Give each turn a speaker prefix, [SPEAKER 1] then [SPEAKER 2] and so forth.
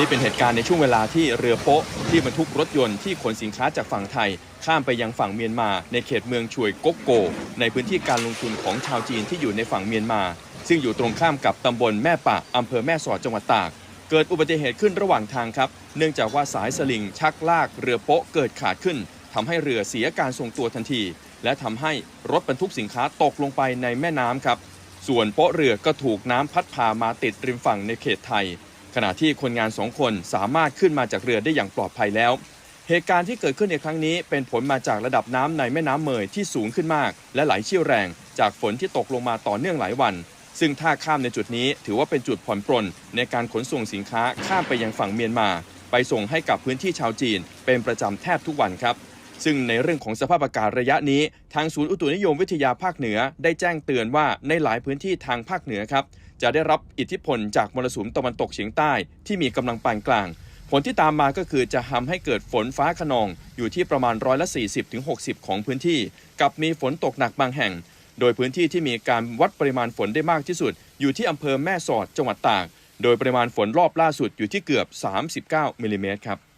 [SPEAKER 1] นี่เป็นเหตุการณ์ในช่วงเวลาที่เรือโป๊ะที่บรรทุกรถยนต์ที่ขนสินค้าจากฝั่งไทย ข้ามไปยังฝั่งเมียนมา ในเขตเมืองช่วยกกโก ในพื้นที่การลงทุนของชาวจีนที่อยู่ในฝั่งเมียนมา ซึ่งอยู่ตรงข้ามกับตำบลแม่ปะอำเภอแม่สอดจังหวัดตาก เกิดอุบัติเหตุขึ้นระหว่างทางครับ เนื่องจากว่าสายสลิงชักลากเรือโป๊ะเกิดขาดขึ้นทำให้เรือเสียการทรงตัวทันที และทำให้รถบรรทุกสินค้าตกลงไปในแม่น้ำครับ ส่วนโป๊ะเรือก็ถูกน้ำพัดพามาติดริมฝั่งในเขตไทย ขณะที่คนงานสองคนสามารถขึ้นมาจากเรือได้อย่างปลอดภัยแล้ว เหตุการณ์ที่เกิดขึ้นในครั้งนี้ เป็นผลมาจากระดับน้ำในแม่น้ำเมยที่สูงขึ้นมาก และไหลเชี่ยวแรง จากฝนที่ตกลงมาต่อเนื่องหลายวัน ซึ่งท่าข้ามในจุดนี้ถือว่าเป็นจุดผ่อนปรนในการขนส่งสินค้าข้ามไปยังฝั่งเมียนมา ไปส่งให้กับพื้นที่ชาวจีน เป็นประจำแทบทุกวันครับ ซึ่งในเรื่องของสภาพอากาศระยะนี้ ทางศูนย์อุตุนิยมวิทยาภาคเหนือ ได้แจ้งเตือนว่าในหลายพื้นที่ทางภาคเหนือครับ จะได้รับอิทธิพลจากมรสุมตะวันตกเฉียงใต้ที่มีกำลังปานกลาง ผลที่ตามมาก็คือจะทำให้เกิดฝนฟ้าขนอง อยู่ที่ประมาณร้อยละ 40ถึง60 ของพื้นที่ กับมีฝนตกหนักบางแห่ง โดยพื้นที่ที่มีการวัดปริมาณฝนได้มากที่สุด อยู่ที่อำเภอแม่สอดจังหวัดตาก โดยปริมาณฝนรอบล่าสุดอยู่ที่เกือบ 39มิลลิเมตรครับ